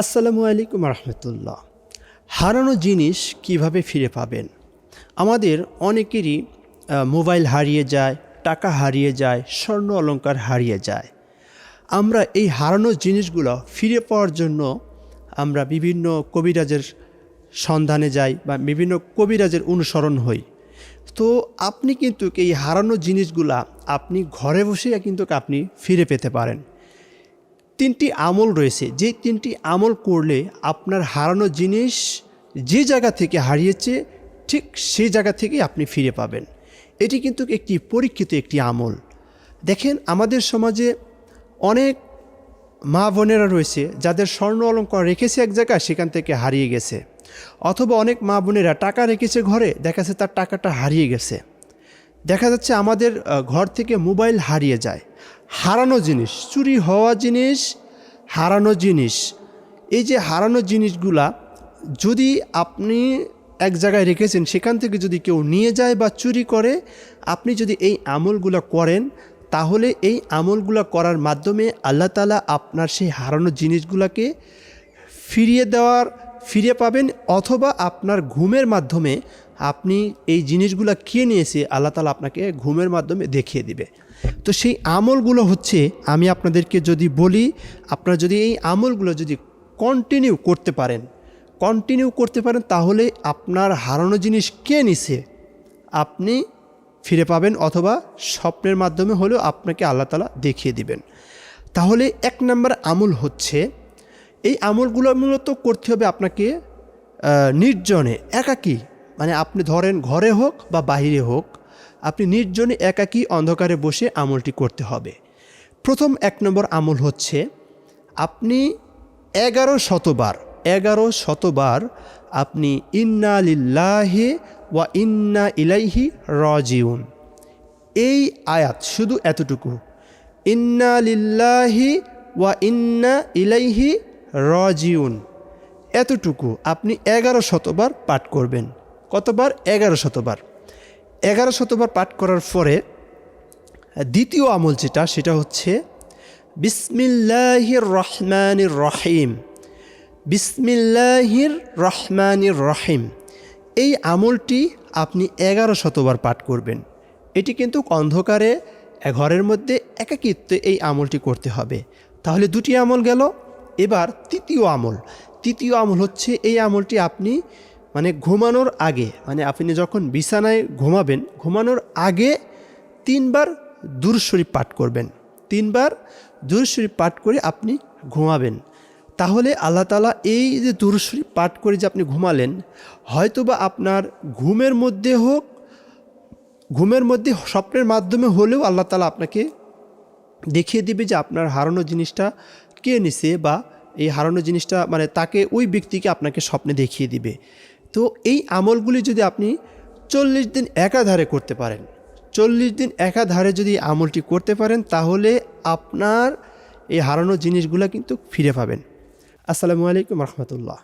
আসসালামু আলাইকুম রহমতুল্লাহ। হারানো জিনিস কীভাবে ফিরে পাবেন? আমাদের অনেকেরই মোবাইল হারিয়ে যায়, টাকা হারিয়ে যায়, স্বর্ণ অলংকার হারিয়ে যায়। আমরা এই হারানো জিনিসগুলো ফিরে পাওয়ার জন্য আমরা বিভিন্ন কবিরাজের সন্ধানে যাই বা বিভিন্ন কবিরাজের অনুসরণ হই। তো আপনি কিন্তু এই হারানো জিনিসগুলা আপনি ঘরে বসে কিন্তু আপনি ফিরে পেতে পারেন। তিনটি আমল রয়েছে। যে তিনটি আমল করলে আপনার হারানো জিনিস যে জায়গা থেকে হারিয়েছে, ঠিক সেই জায়গা থেকে আপনি ফিরে পাবেন। এটি কিন্তু একটি পরীক্ষিত একটি আমল। দেখেন, আমাদের সমাজে অনেক মা বোনেরা রয়েছে, যাদের স্বর্ণ অলঙ্কার রেখেছে এক জায়গায়, সেখান থেকে হারিয়ে গেছে। অথবা অনেক মা বোনেরা টাকা রেখেছে ঘরে, দেখা যাচ্ছে তার টাকাটা হারিয়ে গেছে। দেখা যাচ্ছে আমাদের ঘর থেকে মোবাইল হারিয়ে যায়। হারানো জিনিস, চুরি হওয়া জিনিস, হারানো জিনিস। এই যে হারানো জিনিসগুলা যদি আপনি এক জায়গায় রেখেছেন, সেখান থেকে যদি কেউ নিয়ে যায় বা চুরি করে, আপনি যদি এই আমলগুলো করেন, তাহলে এই আমলগুলো করার মাধ্যমে আল্লাহ তালা আপনার সেই হারানো জিনিসগুলোকে ফিরিয়ে দেওয়ার ফিরে পাবেন অথবা আপনার ঘুমের মাধ্যমে আপনি এই জিনিসগুলো কে নিয়েছে আল্লাহ তালা আপনাকে ঘুমের মাধ্যমে দেখিয়ে দিবে। তো সেই আমলগুলো হচ্ছে, আমি আপনাদেরকে যদি বলি, আপনারা যদি এই আমলগুলো যদি কন্টিনিউ করতে পারেন কন্টিনিউ করতে পারেন, তাহলে আপনার হারানো জিনিস কে নিছে? আপনি ফিরে পাবেন অথবা স্বপ্নের মাধ্যমে হলেও আপনাকে আল্লাহ তালা দেখিয়ে দিবেন। তাহলে এক নম্বর আমল হচ্ছে এই আমলগুলো মূলত করতে হবে আপনাকে নির্জনে, একাকী। মানে আপনি ধরেন ঘরে হোক বা বাইরে হোক, আপনি নির্জনে, একাকী, অন্ধকারে বসে আমলটি করতে হবে। প্রথম এক নম্বর আমল হচ্ছে, আপনি এগারো শতবার এগারো শতবার আপনি ইন্না লিল্লাহে ওয়া ইন্না ইলাইহি রজিউন। এই আয়াত শুধু এতটুকু। ইন্না লিল্লাহি ওয়া ইন্না ইলাইহি রজিউন। এতটুকু আপনি এগারো শতবার পাঠ করবেন। কতবার? এগারো শতবার। এগারো শতবার পাঠ করার পরে দ্বিতীয় আমল যেটা, সেটা হচ্ছে বিসমিল্লাহির রহমানির রহিম বিসমিল্লাহির রহমানির রহিম এই আমলটি আপনি এগারো শতবার পাঠ করবেন। এটি কিন্তু অন্ধকারে ঘরের মধ্যে একাকিত্বে এই আমলটি করতে হবে। তাহলে দুটি আমল গেল। এবার তৃতীয় আমল। তৃতীয় আমল হচ্ছে এই আমলটি আপনি মানে ঘুমানোর আগে মানে আপনি যখন বিছানায় ঘুমাবেন, ঘুমানোর আগে তিনবার দূর শরীফ পাঠ করবেন। তিনবার দূর শরীফ পাঠ করে আপনি ঘুমাবেন। তাহলে আল্লাহ তালা এই যে দূর শরীফ পাঠ করে যে আপনি ঘুমালেন, হয়তোবা আপনার ঘুমের মধ্যে হোক, ঘুমের মধ্যে স্বপ্নের মাধ্যমে হলেও আল্লাহ তালা আপনাকে দেখিয়ে দিবে যে আপনার হারানো জিনিসটা কে নিছে বা এই হারানো জিনিসটা মানে তাকে ওই ব্যক্তিকে আপনাকে স্বপ্নে দেখিয়ে দিবে। তো এই আমলগুলি যদি আপনি চল্লিশ দিন একাধারে করতে পারেন, চল্লিশ দিন একাধারে যদি আমলটি করতে পারেন, তাহলে আপনার এই হারানো জিনিসগুলো কিন্তু ফিরে পাবেন। আসসালামু আলাইকুম রহমতুল্লাহ।